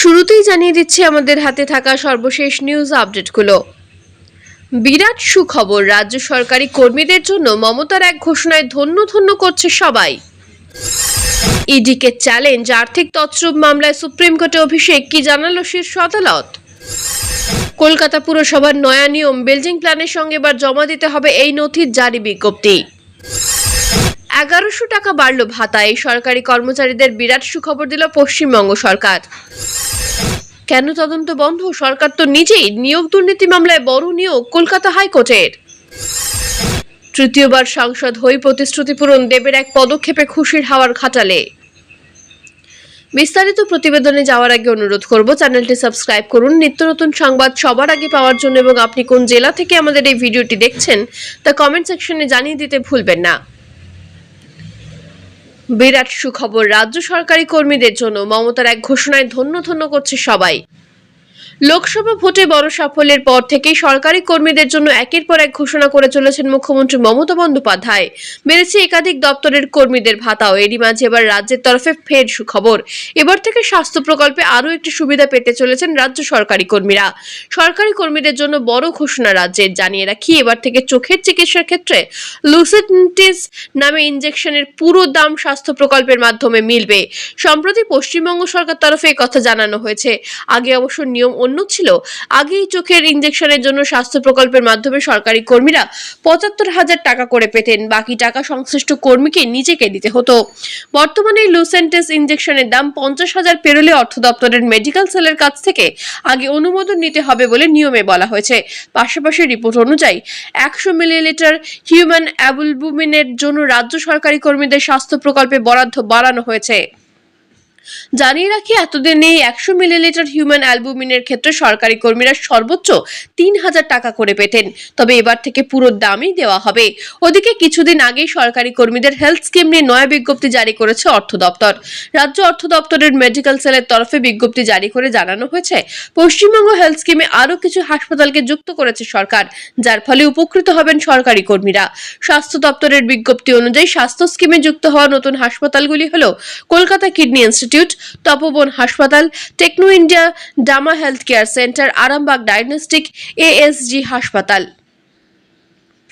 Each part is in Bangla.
শুরুতেই জানিয়ে দিচ্ছি আমাদের হাতে থাকা সর্বশেষ নিউজ আপডেটগুলো বিরাট সুখবর, রাজ্য সরকারি কর্মীদের জন্য মমতার এক ঘোষণায় ধন্য ধন্য করছে সবাই। ইডিকে চ্যালেঞ্জ আর্থিক তছরূপ মামলায় সুপ্রিম কোর্টে অভিষেক, কি জানালো শীর্ষ আদালত? কলকাতা পুরসভার নয়া নিয়ম বেলজিং প্ল্যানের সঙ্গে এবার জমা দিতে হবে এই নথির জারি বিজ্ঞপ্তি। এগারোশো টাকা বাড়ল ভাতা এই সরকারি কর্মচারীদের বিরাট সুখবর দিল পশ্চিমবঙ্গ সরকার। কেন তদন্ত বন্ধ? সরকার তো নিজেই নিয়োগ দুর্নীতি মামলায় বড় নিয়োগ কলকাতা হাইকোর্টের। তৃতীয়বার সাংসদ হই প্রতিশ্রুতি পূরণ দেবের এক পদক্ষেপে খুশির হাওয়ার খাটালে। বিস্তারিত প্রতিবেদনে যাওয়ার আগে অনুরোধ করব, চ্যানেলটি সাবস্ক্রাইব করুন। নিত্য নতুন সংবাদ সবার আগে পাওয়ার জন্য এবং আপনি কোন জেলা থেকে আমাদের এই ভিডিওটি দেখছেন, তা কমেন্ট সেকশনে জানিয়ে দিতে ভুলবেন না। বিরাট সুখবর। রাজ্য সরকারি কর্মীদের জন্য মমতার এক ঘোষণায় ধন্য ধন্য করছে সবাই। লোকসভা ভোটে বড় সাফল্যের পর থেকেই সরকারি কর্মীদের জন্য একের পর এক ঘোষণা করে চলেছেন মুখ্যমন্ত্রী মমতা বন্দ্যোপাধ্যায়। বেড়েছে একাধিক দপ্তরের কর্মীদের ভাতাও। এরই মাঝে এবার রাজ্যের তরফে ফের সুখবর। এবার থেকে স্বাস্থ্য প্রকল্পে আরও একটি সুবিধা পেতে চলেছেন রাজ্য সরকারি কর্মীরা। সরকারি কর্মীদের জন্য বড় ঘোষণা রাজ্যের। জানিয়ে রাখি, এবার থেকে চোখের চিকিৎসার ক্ষেত্রে লুসেন্টিস নামে ইনজেকশনের পুরো দাম স্বাস্থ্য প্রকল্পের মাধ্যমে মিলবে। সম্প্রতি পশ্চিমবঙ্গ সরকার তরফে কথা জানানো হয়েছে। আগে অবশ্য নিয়ম অন্য ছিল, আগেই চোখের ইনজেকশনের জন্য স্বাস্থ্য প্রকল্পের মাধ্যমে সরকারি কর্মীরা পঁচাত্তর হাজার টাকা করে পেতেন, বাকি টাকা সংশ্লিষ্ট কর্মীকে নিজেকে দিতে হতো। বর্তমানে লুসেন্টেস ইনজেকশনের দাম পঞ্চাশ হাজার পেরোলে অর্থ দপ্তরের মেডিকেল সেলের কাছ থেকে আগে অনুমোদন নিতে হবে বলে নিয়মে বলা হয়েছে। পাশাপাশি রিপোর্ট অনুযায়ী একশো মিলিলিটার হিউম্যান অ্যাবুলবুমিনের জন্য রাজ্য সরকারি কর্মীদের স্বাস্থ্য প্রকল্পে বরাদ্দ বাড়ানো হয়েছে। জানিয়ে রাখি, এতদিন একশো মিলিলিটার হিউম্যান অ্যালবুমিনের ক্ষেত্রে সরকারি কর্মীরা সর্বোচ্চ তিন হাজার টাকা করে পেতেন। তবে এবার থেকে পুরো দামই দেওয়া হবে। ওদিকে কিছুদিন আগেই সরকারি কর্মীদের হেলথ স্কিম নিয়ে নয়া বিজ্ঞপ্তি জারি করেছে অর্থ দপ্তর। রাজ্য অর্থ দপ্তরের মেডিকেল সেলের তরফে বিজ্ঞপ্তি জারি করে জানানো হয়েছে, পশ্চিমবঙ্গ হেলথ স্কিমে আরও কিছু হাসপাতালকে যুক্ত করেছে সরকার, যার ফলে উপকৃত হবেন সরকারি কর্মীরা। স্বাস্থ্য দপ্তরের বিজ্ঞপ্তি অনুযায়ী স্বাস্থ্য স্কিমে যুক্ত হওয়া নতুন হাসপাতালগুলি হল কলকাতা কিডনি ইনস্টিটিউট তপবন হাসপাতাল, Techno India, ডামা health care centre, Arambagh diagnostic, ASG হাসপাতাল।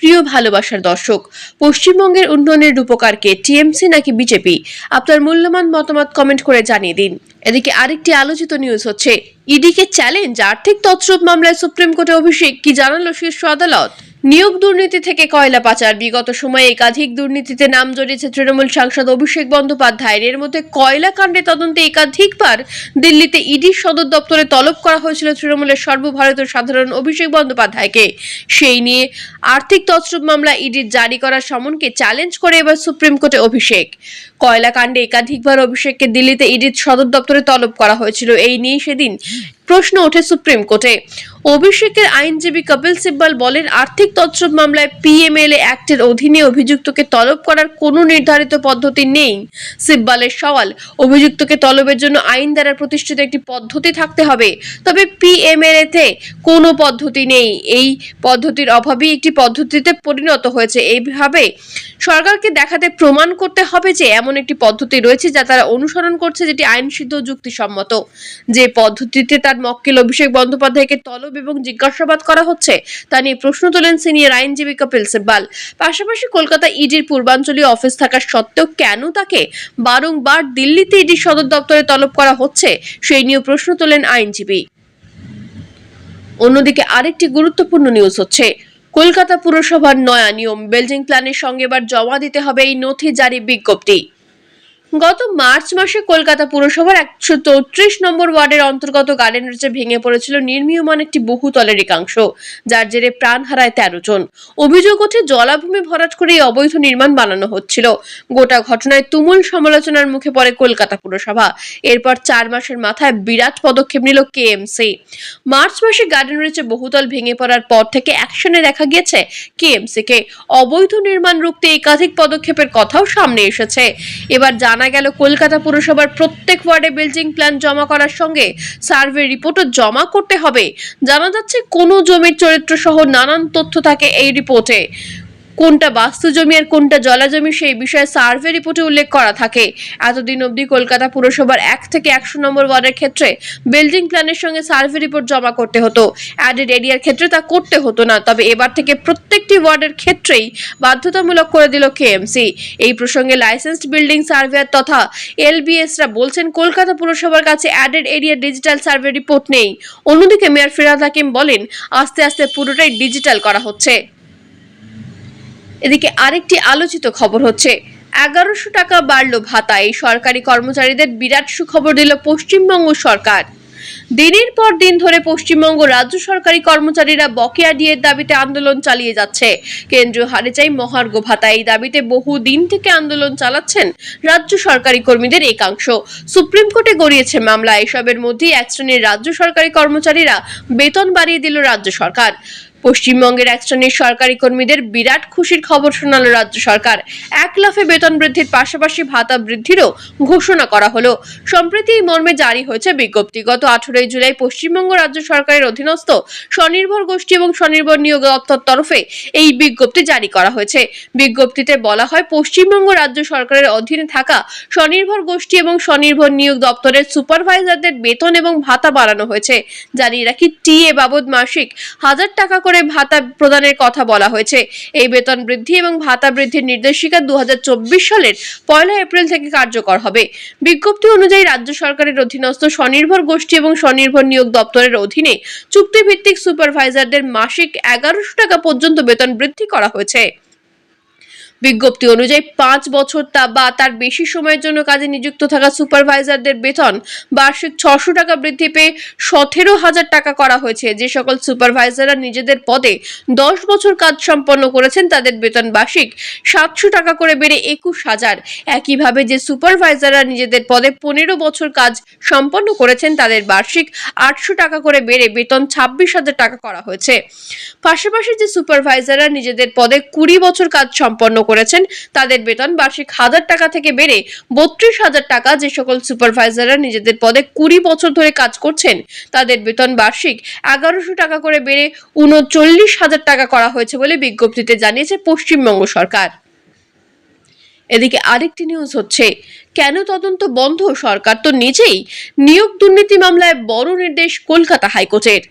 প্রিয় ভালোবাসার দর্শক, পশ্চিমবঙ্গের উন্নয়নের রূপকারকে টিএমসি নাকি বিজেপি? আপনার মূল্যবান মতামত কমেন্ট করে জানিয়ে দিন। এদিকে আরেকটি আলোচিত নিউজ হচ্ছে ইডিকে চ্যালেঞ্জ আর্থিক তছরূপ মামলায় সুপ্রিম কোর্টে অভিষেক, কি জানালো শীর্ষ আদালত? নিয়োগ দুর্নীতি থেকে কয়লা পাচার। বিগত সময়ে একাধিক দুর্নীতিতে নাম জড়িয়েছে তৃণমূল সাংসদ অভিষেক বন্দ্যোপাধ্যায়ের। এর মধ্যে কয়লা কাণ্ডে তদন্তে একাধিকবার দিল্লিতে ইডির সদর দপ্তরে তলব করা হয়েছিল তৃণমূলের সর্বভারতীয় সাধারণ অভিষেক বন্দ্যোপাধ্যায়কে। সেই নিয়ে আর্থিক তছরূপ মামলা ইডির জারি করার সমনকে চ্যালেঞ্জ করে এবার সুপ্রিম কোর্টে অভিষেক। কয়লা কাণ্ডে একাধিকবার অভিষেককে দিল্লিতে ইডির সদর দপ্তরে তলব করা হয়েছিল। এই নিয়ে সেদিন প্রশ্ন ওঠে সুপ্রিম কোর্টে। অভিষেকের আইনজীবী কপিল সিব্বল বলেন, আর্থিক তছরূপ মামলায় পিএমএলএ অ্যাক্টের অধীনে অভিযুক্তকে তলব করার কোনো নির্ধারিত পদ্ধতি নেই। সিব্বলের সওয়াল, অভিযুক্তকে তলবের জন্য আইন দ্বারা প্রতিষ্ঠিত একটি পদ্ধতি থাকতে হবে, তবে পিএমএলএ তে কোনো পদ্ধতি নেই। এই পদ্ধতির অভাবেই একটি পদ্ধতিতে পরিণত হয়েছে। এইভাবে সরকারকে দেখাতে প্রমাণ করতে হবে যে, এমন একটি পদ্ধতি রয়েছে যা তারা অনুসরণ করছে যেটি আইনসিদ্ধ যুক্তিসম্মত। যে পদ্ধতিতে তার মক্কেল অভিষেক বন্দ্যোপাধ্যায়কে তলব এবং জিজ্ঞাসাবাদ করা হচ্ছে, তা নিয়ে প্রশ্ন তোলেন সিনিয়র আইনজীবী কপিল সিব্বাল। পাশাপাশি কলকাতা ইডির পূর্বাঞ্চলীয় অফিস থাকা সত্ত্বেও কেন তাকে বারংবার দিল্লিতে ইডির সদর দপ্তরে তলব করা হচ্ছে, সেই নিয়ে প্রশ্ন তোলেন আইনজীবী। অন্যদিকে আরেকটি গুরুত্বপূর্ণ নিউজ হচ্ছে, কলকাতা পুরসভার নয়া নিয়ম বেলজিং প্ল্যানের সঙ্গে এবার জমা দিতে হবে এই নথি জারি বিজ্ঞপ্তি। গত মার্চ মাসে কলকাতা পুরসভার একশো চৌত্রিশ নম্বর ওয়ার্ডের অন্তর্গত গার্ডেন রিচে ভেঙে পড়েছিল নির্মীয়মান একটি বহুতলের একাংশ, যার জেরে প্রাণ হারায় তেরো জন। অভিযোগ ওঠে, জলাভূমি ভরাট করে এই অবৈধ নির্মাণ বানানো হচ্ছিল। গোটা ঘটনায় তুমুল সমালোচনার মুখে পড়ে কলকাতা পুরসভা। এরপর চার মাসের মাথায় বিরাট পদক্ষেপ নিল কেএমসি। মার্চ মাসে গার্ডেন রিচে বহুতল ভেঙে পড়ার পর থেকে অ্যাকশনে দেখা গিয়েছে কেএমসি কে অবৈধ নির্মাণ রুখতে একাধিক পদক্ষেপের কথাও সামনে এসেছে। এবার জানা গেল, কলকাতা পুরসভার প্রত্যেক ওয়ার্ডে বিল্ডিং প্ল্যান জমা করার সঙ্গে সার্ভে রিপোর্টও জমা করতে হবে। জানা যাচ্ছে, কোন জমির চরিত্র সহ নানান তথ্য থাকে এই রিপোর্টে কোনটা বাস্তু জমি আর কোনটা জলা জমি সেই বিষয়ে সার্ভে রিপোর্টে উল্লেখ করা থাকে। এতদিন অবধি কলকাতা পুরসভার এক থেকে একশো নম্বর ওয়ার্ডের ক্ষেত্রে বিল্ডিং প্ল্যানের সঙ্গে সার্ভে রিপোর্ট জমা করতে হতো। অ্যাডেড এরিয়ার ক্ষেত্রে তা করতে হতো না, তবে এবার থেকে প্রত্যেকটি ওয়ার্ডের ক্ষেত্রেই বাধ্যতামূলক করে দিল কেএমসি এই প্রসঙ্গে লাইসেন্সড বিল্ডিং সার্ভেয়ার তথা এলবিএসরা বলছেন, কলকাতা পুরসভার কাছে added area digital survey report নেই। অন্যদিকে মেয়র ফিরাদ হাকিম বলেন, আস্তে আস্তে পুরোটাই ডিজিটাল করা হচ্ছে। এদিকে আরেকটি আলোচিত খবর হচ্ছে, এগারোশো টাকা বাড়ল ভাতা এই সরকারি কর্মচারীদের বিরাট সুখবর দিল পশ্চিমবঙ্গ সরকার। দিনের পর দিন ধরে পশ্চিমবঙ্গ রাজ্য সরকারি কর্মচারীরা বকেয়া ডিএর দাবিতে আন্দোলন চালিয়ে যাচ্ছে। কেন্দ্রীয় হারে চাই মহার্ঘ ভাতা। এই দাবিতে বহু দিন থেকে আন্দোলন চালাচ্ছেন রাজ্য সরকারি কর্মীদের একাংশ। সুপ্রিম কোর্টে গড়িয়েছে মামলা। এসবের মধ্যেই এক শ্রেণির রাজ্য সরকারি কর্মচারীরা বেতন বাড়িয়ে দিল রাজ্য সরকার। পশ্চিমবঙ্গের এক শ্রেণির সরকারি কর্মীদের বিরাট খুশির খবর শোনাল রাজ্য সরকার। এক লাফে বেতন বৃদ্ধির পাশাপাশি ভাতা বৃদ্ধিরও ঘোষণা করা হলো। সম্প্রতি এই মর্মে জারি হয়েছে বিজ্ঞপ্তি। গত আঠেরোই জুলাই পশ্চিমবঙ্গ রাজ্য সরকারের অধীনস্থ স্বনির্ভর গোষ্ঠী এবং স্বনির্ভর নিয়োগ দপ্তর তরফে এই বিজ্ঞপ্তি জারি করা হয়েছে। বিজ্ঞপ্তিতে বলা হয়, পশ্চিমবঙ্গ রাজ্য সরকারের অধীনে থাকা স্বনির্ভর গোষ্ঠী এবং স্বনির্ভর নিয়োগ দপ্তরের সুপারভাইজারদের বেতন এবং ভাতা বাড়ানো হয়েছে। জানিয়ে রাখি টিএ বাবদ মাসিক হাজার টাকা করে ভাতা প্রদানের কথা বলা হয়েছে। এই বেতন বৃদ্ধি এবং ভাতা বৃদ্ধির নির্দেশিকা দু হাজার চব্বিশ সালের পয়লা এপ্রিল থেকে কার্যকর হবে। বিজ্ঞপ্তি অনুযায়ী রাজ্য সরকারের অধীনস্থ স্বনির্ভর গোষ্ঠী এবং স্বনির্ভর নিয়োগ দপ্তরের অধীনে চুক্তিভিত্তিক সুপারভাইজারদের মাসিক এগারোশো টাকা পর্যন্ত বেতন বৃদ্ধি করা হয়েছে। বিজ্ঞপ্তি অনুযায়ী পাঁচ বছর তা বা তার বেশি সময়ের জন্য কাজে নিযুক্ত থাকা সুপারভাইজারদের বেতন বার্ষিক ছশো টাকা বৃদ্ধি পেয়ে সতেরো হাজার টাকা করা হয়েছে। যে সকল সুপারভাইজাররা নিজেদের পদে দশ বছর কাজ সম্পন্ন করেছেন, তাদের বেতন বার্ষিক সাতশো টাকা করে বেড়ে একুশ হাজার। একইভাবে যে সুপারভাইজাররা নিজেদের পদে পনেরো বছর কাজ সম্পন্ন করেছেন, তাদের বার্ষিক আটশো টাকা করে বেড়ে বেতন ছাব্বিশ হাজার টাকা করা হয়েছে। পাশাপাশি যে সুপারভাইজাররা নিজেদের পদে কুড়ি বছর কাজ সম্পন্ন করেছেন। তাদের বেতন বার্ষিক হাজার টাকা থেকে বেড়ে বত্রিশ হাজার টাকা। যে সকল সুপারভাইজাররা নিজেদের পদে কুড়ি বছর ধরে কাজ করছেন, তাদের বেতন বার্ষিক এগারোশো টাকা করে বেড়ে উনচল্লিশ হাজার টাকা করা হয়েছে বলে বিজ্ঞপ্তিতে জানিয়েছে পশ্চিমবঙ্গ সরকার। এদিকে আরেকটি নিউজ হচ্ছে, কেন তদন্ত বন্ধ? সরকার তো নিজেই নিয়োগ দুর্নীতি মামলায় বড় নির্দেশ কলকাতা হাইকোর্টের।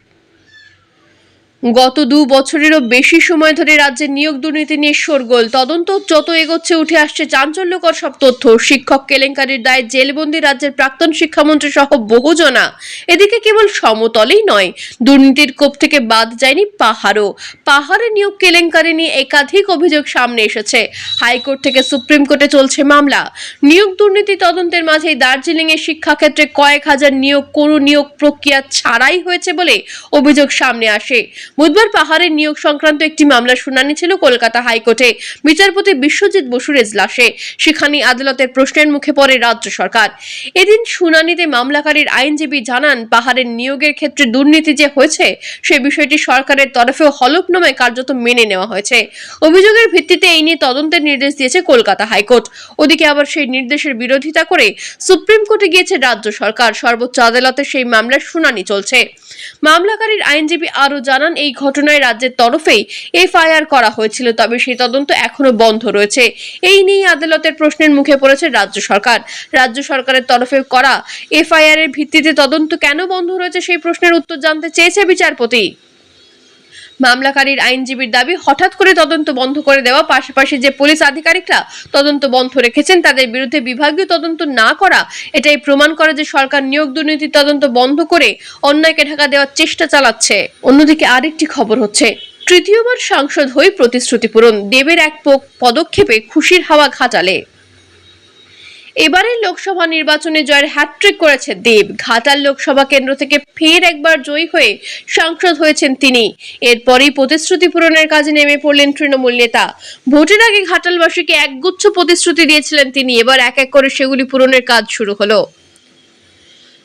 গত দু বছরেরও বেশি সময় ধরে রাজ্যে নিয়োগ দুর্নীতি নিয়ে শোরগোল। তদন্ত যত এগোচ্ছে, উঠে আসছে চাঞ্চল্যকর সব তথ্য। শিক্ষক কেলেঙ্কারির দায়ে জেলবন্দি রাজ্যের প্রাক্তন শিক্ষামন্ত্রী সহ বহুজনা। এদিকে কেবল সমতলেই নয়, দুর্নীতির কোপ থেকে বাদ যায়নি পাহাড়ও। পাহাড়ে নিয়োগ কেলেঙ্কারি নিয়ে একাধিক অভিযোগ সামনে এসেছে। হাইকোর্ট থেকে সুপ্রিম কোর্টে চলছে মামলা। নিয়োগ দুর্নীতি তদন্তের মাঝেই দার্জিলিংয়ের শিক্ষাক্ষেত্রে কয়েক হাজার নিয়োগ, কোনো নিয়োগ প্রক্রিয়া ছাড়াই হয়েছে বলে অভিযোগ সামনে আসে। বুধবার পাহাড়ের নিয়োগ সংক্রান্ত একটি মামলার শুনানি ছিল কলকাতা হাইকোর্টে। বিচারপতি বিশ্বজিৎ বসুর এজলাসে সেখানে আদালতের প্রশ্নের মুখে পড়ে রাজ্য সরকার। এদিন শুনানিতে মামলাকারীর আইনজীবী জানান, পাহাড়ের নিয়োগের ক্ষেত্রে দুর্নীতি যে হয়েছে, সে বিষয়টি সরকারের তরফেও হলফনামায় কার্যত মেনে নেওয়া হয়েছে। অভিযোগের ভিত্তিতে এই নিয়ে তদন্তের নির্দেশ দিয়েছে কলকাতা হাইকোর্ট। ওদিকে আবার সেই নির্দেশের বিরোধিতা করে সুপ্রিম কোর্টে গিয়েছে রাজ্য সরকার। সর্বোচ্চ আদালতে সেই মামলার শুনানি চলছে। মামলাকারীর আইনজীবী আরও জানান এই ঘটনায় রাজ্যের তরফেই এফআইআর করা হয়েছিল, তবে সেই তদন্ত এখনও বন্ধ রয়েছে। এই নিয়ে আদালতের প্রশ্নের মুখে পড়েছে রাজ্য সরকার। রাজ্য সরকারের তরফে করা এফআইআর এর ভিত্তিতে তদন্ত কেন বন্ধ রয়েছে সেই প্রশ্নের উত্তর জানতে চেয়েছে বিচারপতি। মামলাকারীর আইনজীবীর দাবি, হঠাৎ করে তদন্ত বন্ধ করে দেওয়া, পাশাপাশি যে পুলিশ আধিকারিকরা তদন্ত বন্ধ রেখেছেন, তাদের বিরুদ্ধে বিভাগীয় তদন্ত না করা, এটাই প্রমাণ করে যে সরকার নিয়োগ দুর্নীতির তদন্ত বন্ধ করে অন্যায়কে ঢাকা দেওয়ার চেষ্টা চালাচ্ছে। অন্যদিকে আরেকটি খবর হচ্ছে, তৃতীয়বার সাংসদ হয়ে প্রতিশ্রুতি পূরণ দেবের এক পদক্ষেপে খুশির হাওয়া ঘাটালে। এবারের লোকসভা নির্বাচনে জয়ের হ্যাট্রিক করেছে দেব। ঘাটাল লোকসভা কেন্দ্র থেকে ফের একবার জয়ী হয়ে সাংসদ হয়েছেন তিনি। এরপরই প্রতিশ্রুতি পূরণের কাজে নেমে পড়লেন তৃণমূল নেতা। ভোটের আগে ঘাটালবাসীকে একগুচ্ছ প্রতিশ্রুতি দিয়েছিলেন তিনি। এবার এক এক করে সেগুলি পূরণের কাজ শুরু হলো।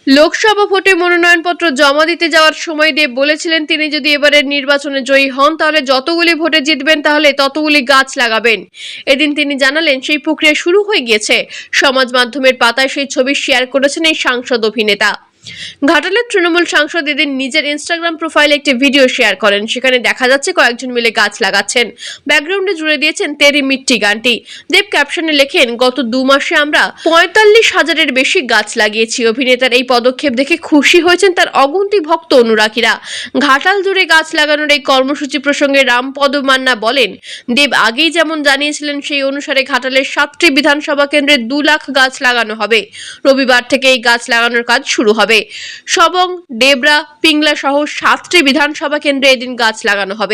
লোকসভা ভোটে মনোনয়নপত্র জমা দিতে যাওয়ার সময় দিয়ে বলেছিলেন তিনি, যদি এবারের নির্বাচনে জয়ী হন, তাহলে যতগুলি ভোটে জিতবেন, তাহলে ততগুলি গাছ লাগাবেন। এদিন তিনি জানালেন, সেই প্রক্রিয়া শুরু হয়ে গিয়েছে। সমাজ মাধ্যমের পাতায় সেই ছবি শেয়ার করেছেন এই সাংসদ অভিনেতা। ঘাটালের তৃণমূল সাংসদ এদিন নিজের ইনস্টাগ্রাম প্রোফাইলে একটি ভিডিও শেয়ার করেন। সেখানে দেখা যাচ্ছে কয়েকজন মিলে গাছ লাগাচ্ছেন। ব্যাকগ্রাউন্ডে জুড়ে দিয়েছেন তেরি মিট্টি গানটি। দেব ক্যাপশনে লেখেন, গত দু মাসে আমরা পঁয়তাল্লিশ হাজারের বেশি গাছ লাগিয়েছি। অভিনেতার এই পদক্ষেপ দেখে খুশি হয়েছেন তার অগুন্তি ভক্ত অনুরাগীরা। ঘাটাল জুড়ে গাছ লাগানোর এই কর্মসূচি প্রসঙ্গে রামপদ মান্না বলেন, দেব আগেই যেমন জানিয়েছিলেন, সেই অনুসারে ঘাটালের সাতটি বিধানসভা কেন্দ্রে দু লাখ গাছ লাগানো হবে। রবিবার থেকে এই গাছ লাগানোর কাজ শুরু হবে। সবং ডেবরা পিংলা সহ সাতটি বিধানসভা কেন্দ্রে এদিন গাছ লাগানো হবে।